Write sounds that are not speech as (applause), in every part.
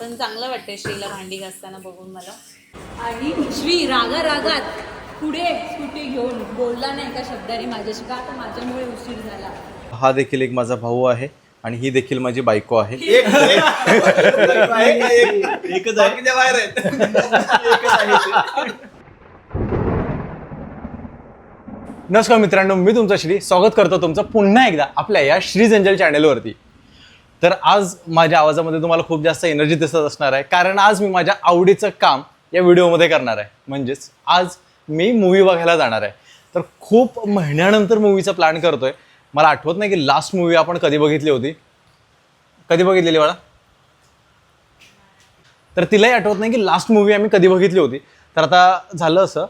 पण चांगलं वाटतंय श्रीला भांडी घासताना बघून मला. आणि श्री रागा रागात पुढे स्कूटी घेऊन बोलला नाही का शब्दाने माझ्याशी का आता माझ्यामुळे उशीर झाला? हा देखील एक माझा भाऊ आहे आणि ही देखील माझी बायको आहे. एकच आहे. बाहेर आहेत. एकच आहे नमस्कार मित्रांनो मी तुमचा श्री स्वागत करतो तुमचं पुन्हा एकदा आपल्या या श्री जंजल चॅनलवरती तर आज माझ्या आवाजामध्ये तुम्हाला खूप जास्त एनर्जी दिसत असणार आहे. कारण आज मी माझ्या आवडीचं काम या व्हिडिओमध्ये करणार आहे. म्हणजेच आज मी मूवी बघायला जाणार आहे. तर खूप महिन्यानंतर मूवीचा प्लॅन करतोय. मला आठवत नाही की लास्ट मूवी आपण कधी बघितली होती. कधी बघितलेली मला तर तिलाही आठवत नाही की लास्ट मूवी आम्ही कधी बघितली होती. तर आता झालं असं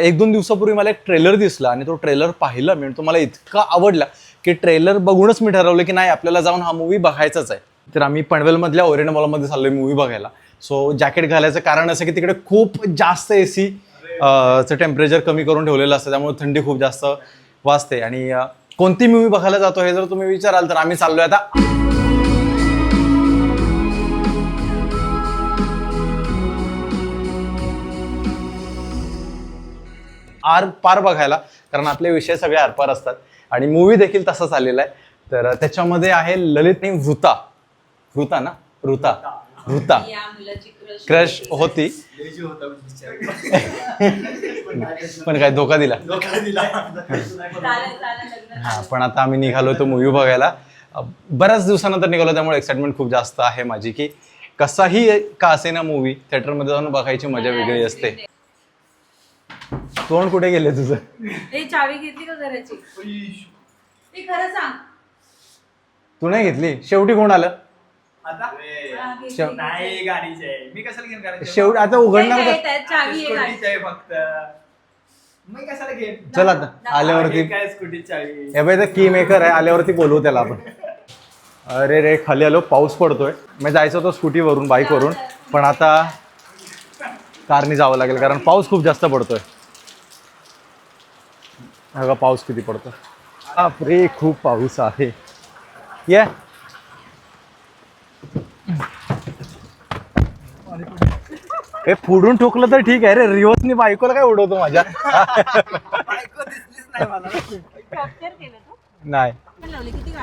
एक दोन दिवसापूर्वी मला एक ट्रेलर दिसला आणि तो ट्रेलर पाहिला मी तो मला इतका आवडला. की ट्रेलर बघूनच मी ठरवलं की नाही आपल्याला जाऊन हा मूवी बघायचाच आहे. तर आम्ही पनवेलमधल्या ओरिएंट मॉलमध्ये चाललोय मूवी बघायला. सो जॅकेट घालायचं कारण असं की तिकडे खूप जास्त ए सी चं टेम्परेचर कमी करून ठेवलेलं असतं. त्यामुळे थंडी खूप जास्त वाजते. आणि कोणती मूवी बघायला जातो हे जर तुम्ही विचाराल तर आम्ही चाललोय आता. आर पार बघायला. कारण आपले विषय सगळे आरपार असतात. आणि मूवी देखील तसाच आलेला आहे. तर त्याच्यामध्ये आहे ललित आणि वृता. वृता ना? वृता. वृता. क्रश होती. पण काय धोका दिला. हा पण आता आम्ही निघालो तो मूवी बघायला. बऱ्याच दिवसानंतर निघालो त्यामुळे एक्साइटमेंट खूप जास्त आहे माझी की कसाही का असे ना मूवी थिएटरमध्ये जाऊन बघायची मजा वेगळी असते. तोंड कुठे गेले तुझं? ए चावी घेतली का घराची? ते खरं सांग. तू नाही घेतली? शेवटी कोण आलं? आता? हा, घेतली. शेव- नाही गाडीचे आहे. मी कशाला घेऊन गाडीचे शेवटी आता उघडणार नाही, का? त्यात चावी आहे गाडी. स्कूटीचे आहे फक्त. मी कशाला घेईन? चल आता आल्यावरती काय स्कूटी चावी? हे बाई ते की मेकर आहे. आल्यावरती बोलवू त्याला आपण. अरे रे खाली आलो. पाऊस पडतोय. मी जायचं होतं स्कूटीवरून बाईकवरून पण आता कारनी जावं लागेल कारण पाऊस खूप जास्त पडतोय. हा का पाऊस किती पडतो बापरे खूप पाऊस आहे. ये. हे पुढून ठोकलं तर ठीक आहे रे. रिवर्सनी बायकोला काय उडवतो माझ्या? Capture केलं तू? नाही.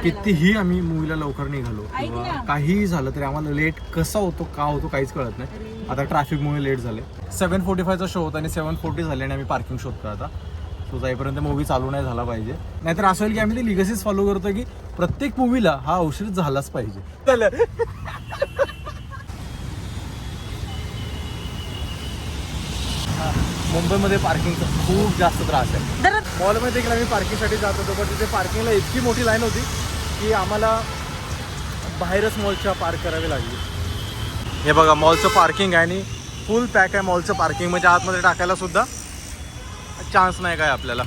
कितीही आम्ही मूवीला लवकर निघालो किंवा. काहीही झालं तरी आम्हाला लेट कसा होतो का होतो काहीच कळत नाही. आता ट्रॅफिकमुळे लेट झाले. सेवन फोर्टी फायचा शो होता आणि सेवन फोर्टी झाले आणि आम्ही पार्किंग शोधतो आता. सो जाईपर्यंत मूवी चालू नाही झाला पाहिजे. नाहीतर असं होईल की आम्ही ते लिगसीच फॉलो करतो की प्रत्येक मूवीला हा उशीर झालाच पाहिजे. मुंबईमध्ये पार्किंगचा खूप जास्त त्रास आहे. मॉलमध्ये देखील आम्ही पार्किंगसाठी जात होतो पण तिथे पार्किंगला इतकी मोठी लाईन होती की आम्हाला बाहेरच मॉलच्या पार्क करावी लागली. हे बघा मॉलचं पार्किंग आहे आणि फुल पॅक आहे मॉलचं पार्किंग म्हणजे आतमध्ये टाकायला सुद्धा चान्स नाही काय आपल्याला.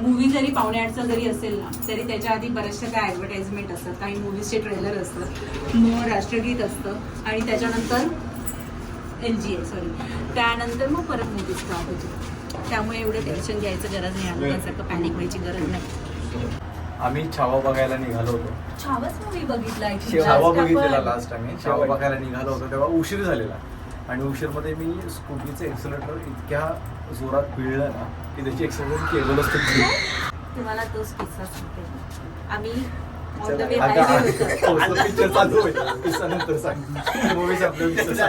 मूवी जरी पावणे आठचा जरी असेल ना तरी त्याच्या आधी बऱ्याचशा काय ॲडव्हर्टाइजमेंट असतात. काही मूवीजचे ट्रेलर असतात मग राष्ट्रगीत असतं आणि त्याच्यानंतर एल जी आहे सॉरी त्यानंतर मग परत मूवी स्टार्ट होते त्यामुळे एवढं टेन्शन घ्यायचं गरज नाही. आम्ही पॅनिक व्हायची गरज नाही. आम्ही छावा बघायला निघालो होतो. छावाच मूवी बघितला छावा बघितलेला लास्ट आम्ही. छावा बघायला निघालो होतो तेव्हा उशीर झालेला. आणि उशीरमध्ये मी स्कूटीचं एक्सिलेटर इतक्या जोरात पिळलं ना की त्याची एक्सिलेटर केबलच तुम्हाला तोच किस्सा सांगते. आम्ही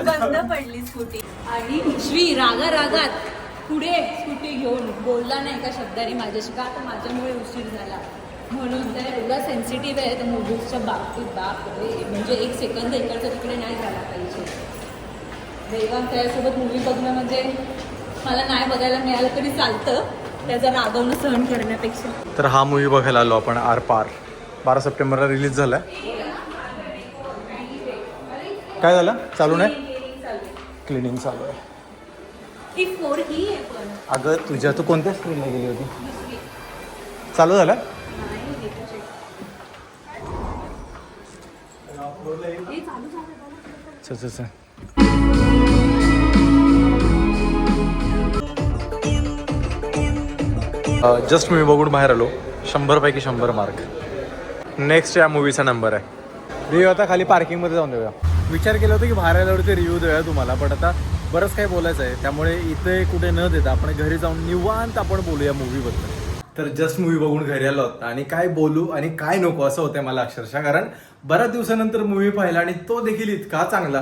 बंद पडली स्कूटी. आणि श्री रागा रागात पुढे स्कूटी घेऊन बोलला नाही का शब्दाने माझ्याशी? का आता माझ्यामुळे उशीर झाला? म्हणून तर एवढा सेन्सिटिव्ह आहे त्या मूवीजच्या बाबतीत बाप रे म्हणजे एक सेकंद इकडचं तिकडे नाही झाला पाहिजे. देवान त्याच्यासोबत मूवी बघणं म्हणजे मला नाही बघायला मिळालं तरी चालतं. त्याचा रागवणं सहन करण्यापेक्षा. तर हा मूवी बघायला आलो आपण आर पार. बारा सप्टेंबरला रिलीज झालाय. काय झालं? चालू नाही? क्लिनिंग चालू आहे. ही फोर ही आहे पण. अगं तुझ्या तू कोणत्या स्क्रीनला गेली होती? चालू झालं हे चालू झालं? चल चल चल. जस्ट मी बघून बाहेर आलो. शंभरपैकी शंभर मार्क नेक्स्ट या मूवीचा नंबर आहे. रिव्ह्यू आता खाली पार्किंगमध्ये जाऊन देऊया. विचार केला होता की बाहेर आल्यावरती रिव्ह्यू देऊया तुम्हाला पण आता बरंच काही बोलायचं आहे त्यामुळे इथे कुठे न देता आपण घरी जाऊन निवांत आपण बोलूया मूवीबद्दल तर जस्ट मूवी बघून घरी आलो आणि काय बोलू आणि काय नको असं होतंय मला अक्षरशः. कारण बऱ्याच दिवसानंतर मूवी पाहिला आणि तो देखील इतका चांगला.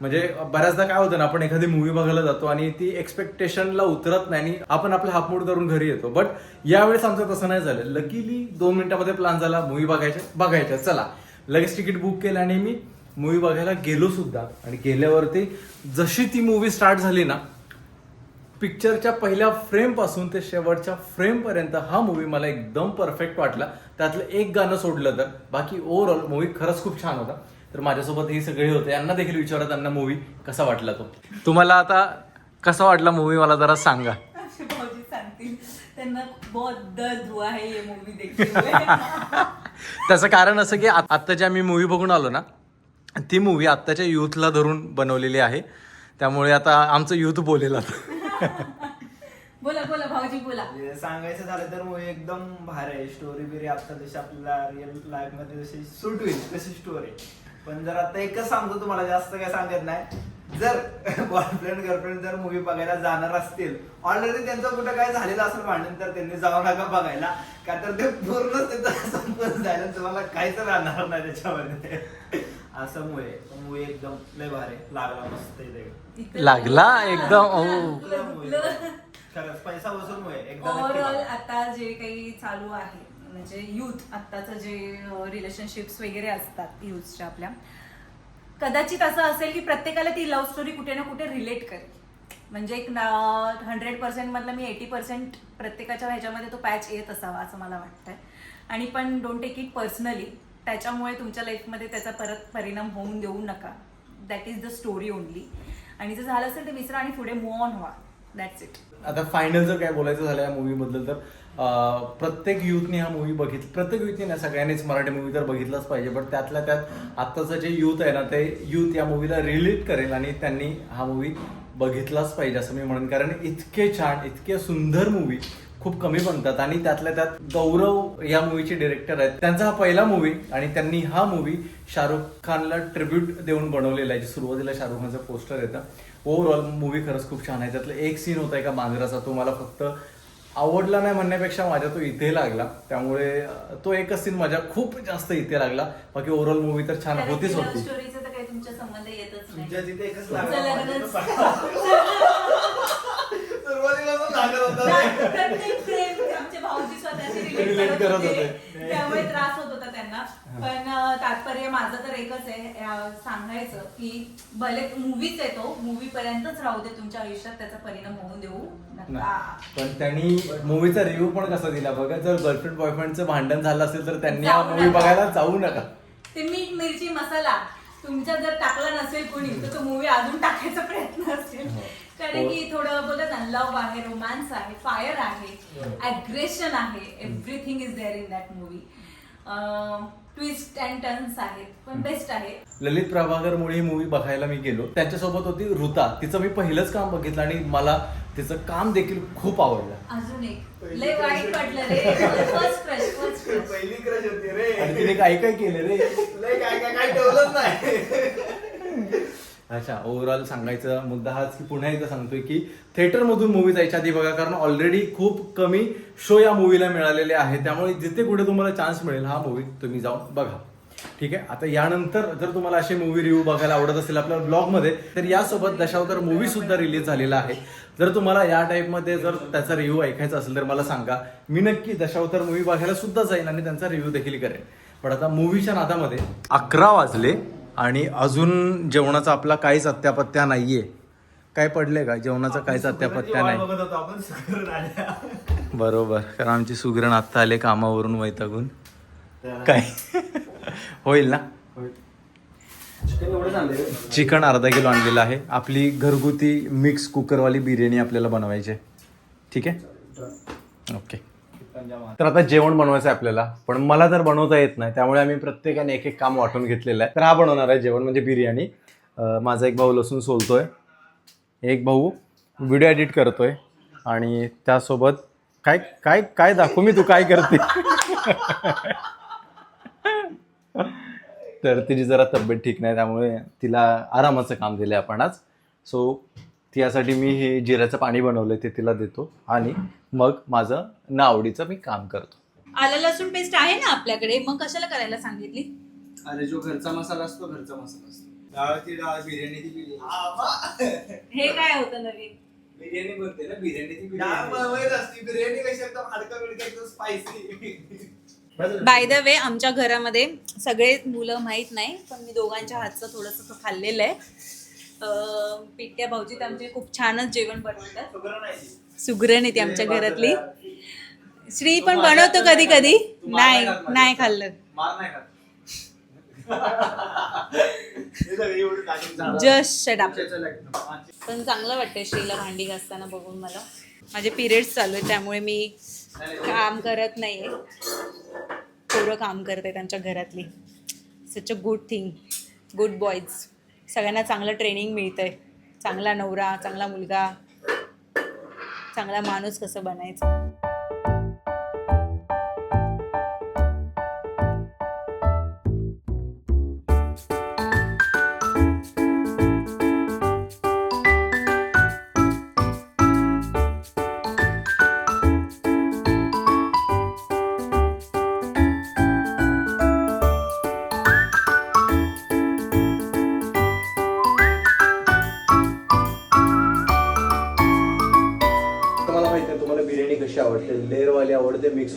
म्हणजे बऱ्याचदा काय होतं ना आपण एखादी मूवी बघायला जातो आणि ती एक्सपेक्टेशनला उतरत नाही आणि आपण आपला हापमूड करून घरी येतो. बट यावेळेस आमचं तसं नाही झालं. लकीली दोन मिनिटामध्ये प्लॅन झाला मूवी बघायच्या बघायचं. चला लगेच तिकीट बुक केलं आणि मी मूवी बघायला गेलो सुद्धा. आणि गेल्यावरती जशी ती मूवी स्टार्ट झाली ना पिक्चरच्या पहिल्या फ्रेमपासून ते शेवटच्या फ्रेमपर्यंत हा मूवी मला एकदम परफेक्ट वाटला. त्यातलं एक गाणं सोडलं तर. बाकी ओव्हरऑल मूवी खरंच खूप छान होता. तर माझ्यासोबत हे सगळे होते. यांना देखील विचारा त्यांना मूवी कसा वाटला तो. तुम्हाला आता कसा वाटला मूवी मला जरा सांगा. असे भाऊजी सांगतील. त्यांना बहुत दर्द हुआ है ये मूवी देखते हुए त्याचं कारण असं की आ- आत्ता जे आम्ही मूवी बघून आलो ना ती मूवी आत्ताच्या युथला धरून बनवलेली आहे. त्यामुळे आता आमचं युथ बोलेल आता. (laughs) बोला बोला भाऊजी बोला. सांगायचं झालं तर मूवी एकदम भारी आहे. स्टोरी बिरी आता जशी आपल्याला रिअल लाईफमध्ये जशी सूट होईल तशी स्टोरी पण जर आता एकच सांगतो तुम्हाला जास्त काय सांगत नाही. जर बॉयफ्रेंड गर्लफ्रेंड जर मूवी बघायला जाणार असतील ऑलरेडी त्यांचं कुठं काय झालेलं असेल भांडण तर त्यांनी जाऊ नका बघायला. का तर ते पूर्ण तिथं संपून जायला तुम्हाला काहीच राहणार नाही त्याच्यामध्ये. असं मूवी मूवी एकदम लय भारी. लागला मस्त लागला एकदम. खरंच पैसा वसूल मूवी एकदा नक्की ओव्हरऑल बघा. आता जे काही चालू आहे म्हणजे युथ आत्ताचं जे रिलेशनशिप्स वगैरे असतात युथच्या आपल्या कदाचित असं असेल की प्रत्येकाला ती लव्ह स्टोरी कुठे ना कुठे रिलेट करेल. म्हणजे एक हंड्रेड पर्सेंट मधलं मी एटी पर्सेंट प्रत्येकाच्या ह्याच्यामध्ये तो पॅच येत असावा असं मला वाटतंय. आणि पण डोंट टेक इट पर्सनली त्याच्यामुळे तुमच्या लाईफमध्ये त्याचा परत परिणाम होऊन देऊ नका. That is the story only आणि जर झालं असेल तर विसरा आणि पुढे मूव ऑन व्हा. दॅट्स इट आता फायनल जर काय बोलायचं झालं या मूवी बद्दल तर प्रत्येक युथने हा मूवी बघितला. प्रत्येक युथने ना सगळ्यांनीच मराठी मूवी तर बघितलाच पाहिजे. पण त्यातल्या त्यात आत्ताचं जे युथ आहे ना ते युथ या मूवीला रिलेट करेल आणि त्यांनी हा मूवी बघितलाच पाहिजे असं मी म्हणेन. कारण इतके छान इतके सुंदर मूवी खूप कमी बनतात. आणि त्यातल्या त्यात गौरव या मूवीचे डिरेक्टर आहेत. त्यांचा हा पहिला मूवी आणि त्यांनी हा मूवी शाहरुख खानला ट्रिब्यूट देऊन बनवलेला आहे. जे सुरुवातीला शाहरुख खानचं पोस्टर येतं. ओव्हरऑल मूवी खरंच खूप छान आहे. त्यातलं एक सीन होता एका मांजराचा. तो मला फक्त आवडला नाही म्हणण्यापेक्षा माझ्या तो इथे लागला. त्यामुळे तो एकच सीन माझ्या खूप जास्त इथे लागला. बाकी ओव्हरऑल मूवी तर छान होतीच होती. स्टोरीचं तर काही तुमच्या संबंध येतच तुमच्या नाही तिथे एकच तुमचं लग्नच- (laughs) सुरुवातीपासून लागत होता. (laughs) प्रत्येक प्रेम आमचे भाऊजी स्वतःशी Relate रिलेट करत करत होते. होते. त्यामुळे त्रास होत होता त्यांना. पण तात्पर्य माझं तर एकच आहे. सांगायचं की भले मूवीच आहे तो मूवी पर्यंतच राहू दे तुमच्या आयुष्यात त्याचा परिणाम होऊन देऊ. नाही. पण त्यांनी मूवीचा रिव्ह्यू पण कसा दिला? बघा जर गर्लफ्रेंड बॉयफ्रेंडचं भांडण झालं असेल तर त्यांनी हा जाऊ मूवी नका. बघायला जाऊ नका. ते मीठ मिरची मसाला तुमच्या जर टाकला नसेल कोणी तर तो मूवी अजून टाकायचा प्रयत्न असेल. कारण की थोडं बोलत ना लव्ह आहे रोमॅन्स आहे फायर आहे अग्रेशन आहे everything is there in that movie twist and turns आहेत पण बेस्ट आहे. ललित प्रभाकरमुळे ही मूवी बघायला मी गेलो. त्यांच्यासोबत होती ऋता. तिचं मी पहिलंच काम बघितलं आणि मला तिचं काम देखील खूप आवडलं. अजून एक. लय वाईट वाटलं रे. फर्स्ट क्रश फर्स्ट क्रश (laughs) पहिली क्रश होती आणि रे तिने काय काय केलं रे? लय काय काय काय ठेवलंच नाही. अच्छा ओव्हरऑल सांगायचा मुद्दा हाच की पुन्हा एकदा सांगतोय की थिएटर मधून मूवी जायच्या आधी बघा कारण ऑलरेडी खूप कमी शो या मूवीला मिळालेले आहे त्यामुळे जिथे कुठे तुम्हाला चान्स मिळेल हा मूवी तुम्ही जाऊन बघा. ठीक आहे? आता यानंतर जर तुम्हाला असे मूवी रिव्ह्यू बघायला आवडत असेल आपल्या ब्लॉगमध्ये तर यासोबत दशावतार मूवी सुद्धा रिलीज झालेला आहे. जर तुम्हाला या टाईपमध्ये जर त्याचा रिव्ह्यू ऐकायचा असेल तर मला सांगा. मी नक्की दशावतार मूवी बघायला सुद्धा जाईन आणि त्यांचा रिव्ह्यू देखील करेन. पण आता मूवीच्या नादामध्ये अकरा वाजले आणि अजून जेवणाचा आपला काहीच अत्यापत्या नाहीये. काय पडले का? जेवणाचा काहीच अत्यापत्या नाही. बरोबर. कारण आमची सुगरण आत्ता आले कामावरून वैतागून. काय? (laughs) होईल ना? चिकन अर्धा किलो आणलेलं आहे. आपली घरगुती मिक्स कुकरवाली बिर्याणी आपल्याला बनवायची आहे. ठीक आहे? ओके तर आता जेवण बनवायचं आहे आपल्याला. पण मला तर बनवता येत नाही. त्यामुळे आम्ही प्रत्येकाने एक एक काम वाटून घेतलेलं आहे. तर हा बनवणार आहे जेवण म्हणजे बिर्याणी. माझा एक भाऊ लसूण सोलतोय. एक भाऊ व्हिडिओ एडिट करतोय. आणि त्यासोबत काय काय काय दाखवू मी तू काय करते. (laughs) तर तिची जरा तब्येत ठीक नाही त्यामुळे तिला आरामाचं काम दिलं आपण आज. सो त्यासाठी मी हे जिऱ्याचं पाणी बनवलं ते तिला देतो आणि मग माझं नावडीचं मी काम करतो. आलं लसूण पेस्ट आहे ना आपल्याकडे? मग कशाला करायला सांगितली? अरे जो घरचा मसाला असतो घरचा मसाला असतो. डाळ ती डाळ बिर्याणी ती बिर्याणी. हे काय होतं नवीन? बिर्याणी बनते ना बिर्याणी ती डाळ बिर्याणी. बनवायची असती बिर्याणी कशी एकदम स्पायसी बाय द वे आमच्या घरामध्ये सगळे मुलं माहीत नाही पण मी दोघांच्या हातचं थोडंसं खाल्लेलं आहे. अं, पिट्ट्या भाऊजीत आमचे खूप छानच जेवण बनवतात. सुगरण आहे ती आमच्या घरातली. श्री पण बनवतो कधी कधी? नाही नाही खाल्लं. Just shut. (laughs) पण चांगलं वाटतंय श्रीला भांडी घासताना बघून मला. माझे पिरियड्स चालू आहेत त्यामुळे मी काम करत नाही पोरं काम करत आहे त्यांच्या घरातली. Such a good thing good boys सगळ्यांना चांगलं ट्रेनिंग मिळतंय. चांगला नवरा चांगला मुलगा. चांगला माणूस कसं बनायचं?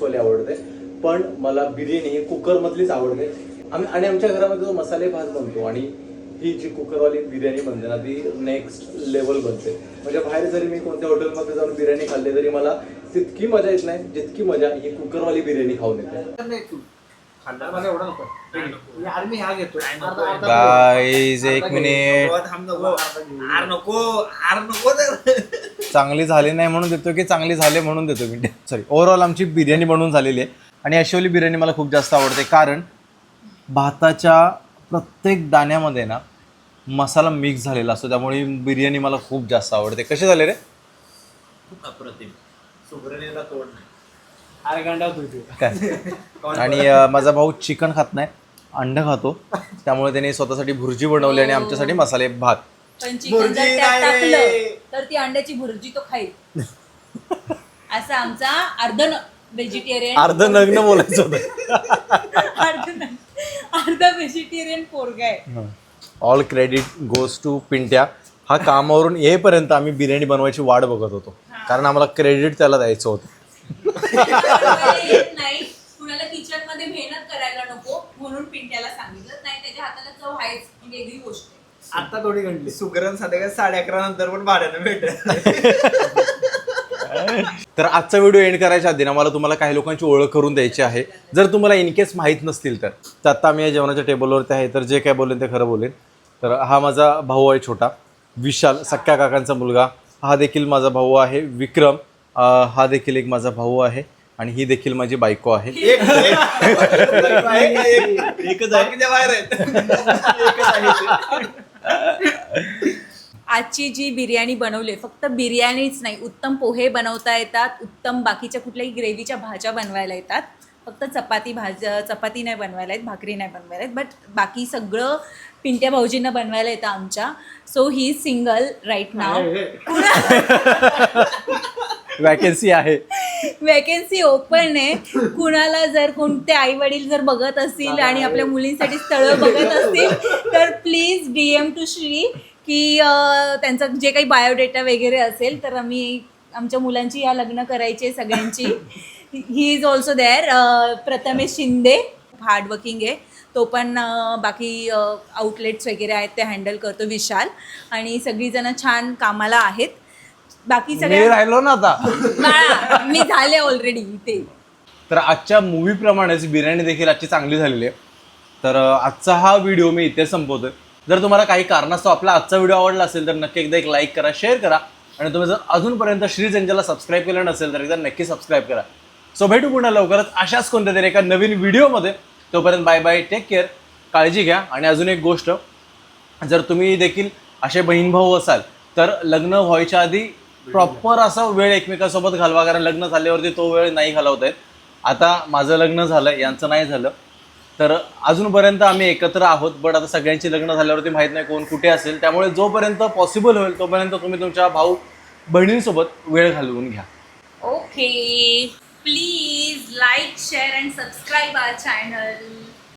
मिक्सवाली आवडते. पण मला बिर्याणी ही कुकरमधलीच आवडते. आम्ही आणि आमच्या घरामध्ये जो मसाले भात बनतो आणि ही जी कुकरवाली बिर्याणी बनते ना ती नेक्स्ट लेवल बनते. म्हणजे बाहेर जरी मी कोणत्या हॉटेलमध्ये जाऊन बिर्याणी खाल्ली तरी मला तितकी मजा येत नाही जितकी मजा ही कुकरवाली बिर्याणी खाऊन येते. खाल्ला मला एवढा नको. यार मी हा घेतो अर्धा- अर्धा गाईज घेऊ. एक मिनिट घेऊ. थांब नको आर नको. आर नको तर. चांगली झाली नाही म्हणून देतो की चांगली झाली म्हणून देतो मी. सॉरी ओव्हरऑल आमची बिर्याणी बनवून झालेली आहे. आणि अशोली बिर्याणी मला खूप जास्त आवडते. कारण भाताच्या प्रत्येक दाण्यामध्ये ना मसाला मिक्स झालेला असतो. त्यामुळे ही बिर्याणी मला खूप जास्त आवडते. कसे झाले रे? अप्रतिम. सुगरणीला तोड नाही. आणि माझा भाऊ चिकन खात नाही अंड खातो. त्यामुळे त्याने स्वतःसाठी भुर्जी बनवली आणि आमच्यासाठी मसाले भात. पण चिकन जर भुर्जी त्यात नाही रे. टाकलं तर ती अंड्याची भुर्जी तो खाईल. असा आमचा अर्ध व्हेजिटेरियन (laughs) अर्ध नग्न बोलायचं होतं. अर्ध अर्ध व्हेजिटेरियन पोरगा आहे. All credit goes to Pintya. हा कामावरून येईपर्यंत आम्ही बिर्याणी बनवायची वाट बघत होतो. कारण आम्हाला क्रेडिट त्याला द्यायचं होतं. येत (laughs) नाही. कुणाला किचनमध्ये मेहनत करायला नको म्हणून पिंट्याला सांगितलं. नाही त्याच्या हाताला चव आहेच. ही वेगळी गोष्ट आहे. आता थोडी गंडली सुगरण साधे साडे अकरा नंतर पण भाड्यानं भेटेल. (laughs) तर आजचा व्हिडिओ एंड करायच्या आधी ना मला तुम्हाला काही लोकांची ओळख करून द्यायची आहे. जर तुम्हाला इन केस माहीत नसतील तर. तर आत्ता आम्ही या जेवणाच्या टेबलवरती आहे तर जे काय बोलेन ते खरं बोलेन. तर हा माझा भाऊ आहे छोटा. विशाल सख्या काकांचा मुलगा. हा देखील माझा भाऊ आहे विक्रम. अं, हा देखील एक माझा भाऊ आहे आणि ही देखील माझी बायको आहे. एक एकच आहे. बाहेर आहेत. आजची जी बिर्याणी बनवली फक्त बिर्याणीच नाही उत्तम पोहे बनवता येतात उत्तम बाकीच्या कुठल्याही ग्रेव्हीच्या भाज्या बनवायला येतात. फक्त चपाती भाज्या चपाती नाही बनवायला येत भाकरी नाही बनवायला येत बट बाकी सगळं पिंट्या भाऊजींना बनवायला येतं आमच्या. सो ही सिंगल राईट नाव वॅकन्सी आहे. वॅकन्सी ओपन आहे. कुणाला जर कोणते आई वडील जर बघत असतील आणि आपल्या मुलींसाठी स्थळं बघत असतील तर please D M to Shri की त्यांचं जे काही बायोडेटा वगैरे असेल तर आम्ही आमच्या मुलांची या लग्न करायची सगळ्यांची. He is also there Prathamesh Shinde hardworking आहे. तो पण बाकी आउटलेट्स वगैरे आहेत ते हँडल करतो विशाल. आणि सगळीजणं छान कामाला आहेत. बाकी मी सगळ्या राहिलो ना आता. बाळा, मी झाले ऑलरेडी इथे. तर आजच्या मूवीप्रमाणेच बिर्याणी देखील आजची चांगली झालेली आहे. तर अं, आजचा हा व्हिडिओ मी इथे संपवतोय. जर तुम्हाला काही कारणास्तव आपला आजचा व्हिडिओ आवडला असेल तर नक्की एकदा एक लाईक करा शेअर करा. आणि तुम्ही जर अजूनपर्यंत श्री जंजाला सबस्क्राईब केलं नसेल तर एकदा नक्की सबस्क्राईब करा. सो भेटू पुन्हा लवकरच. अशाच कोणत्या तरी एका नवीन व्हिडिओमध्ये तोपर्यंत बाय बाय टेक केअर काळजी घ्या. आणि अजून एक गोष्ट. जर तुम्ही देखील असे बहीण भाऊ असाल तर लग्न व्हायच्या आधी प्रॉपर असा वेळ एकमेकांसोबत घालवा कारण लग्न झाल्यावरती तो वेळ नाही घालवता येत. आता माझं लग्न झालं यांचं नाही झालं. तर अजूनपर्यंत आम्ही एकत्र आहोत बट आता सगळ्यांची लग्न झाल्यावरती माहीत नाही कोण कुठे असेल. त्यामुळे जोपर्यंत पॉसिबल होईल तोपर्यंत तुम्ही तुमच्या भाऊ बहिणींसोबत वेळ घालवून घ्या. Okay please like share and subscribe our channel